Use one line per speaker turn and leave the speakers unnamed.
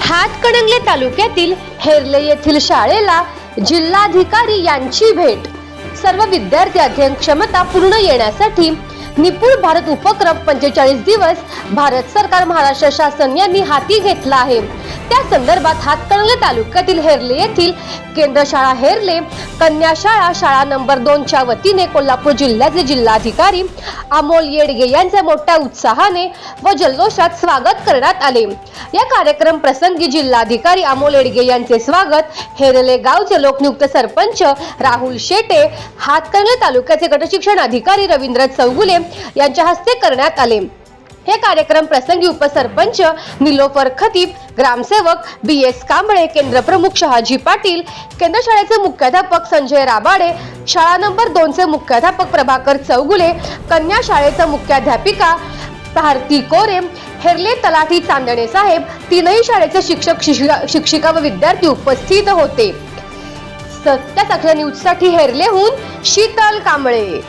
हातकणंगले तालुक्यातील हेरले येथील शाळेला जिल्हाधिकारी यांची भेट. सर्व विद्यार्थी अध्ययन क्षमता पूर्ण येण्यासाठी निपुण भारत उपक्रम पंचेचाळीस दिवस भारत सरकार महाराष्ट्र शासन यांनी हाती घेतला आहे. त्या संदर्भात हातकणंगले तालुक्यातील हेरले येथील केंद्र शाळा हेरले कन्या शाळा शाळा नंबर दोनच्या वतीने कोल्हापूर जिल्ह्याचे जिल्हाधिकारी अमोल येडगे यांचे मोठ्या उत्साहाने व जल्लोषात स्वागत करण्यात आले. या कार्यक्रम प्रसंगी जिल्हाधिकारी अमोल येडगे यांचे स्वागत. हेरले गावचे लोकनियुक्त सरपंच राहुल शेटे हातकणंगले तालुक्याचे गटशिक्षण अधिकारी रवींद्र चौगुले यांच्या हस्ते करण्यात आले. हे कार्यक्रम प्रसंगी उपसरपंच निलोफर खतीब ग्रामसेवक बी एस कांबळे केंद्र प्रमुख शहाजी पाटील केंद्र शाळेचे मुख्याध्यापक संजय राबाडे शाळा नंबर दोनचे मुख्याध्यापक प्रभाकर चौगुले कन्या शाळेचा मुख्याध्यापिका भारती कोरे हेरले तलाठी चांदणे साहेब तीनही शाळेचे शिक्षक शिक्षिका शिक्षिका व विद्यार्थी उपस्थित होते. सत्य साखर न्यूजसाठी हेरलेहून शीतल कांबळे.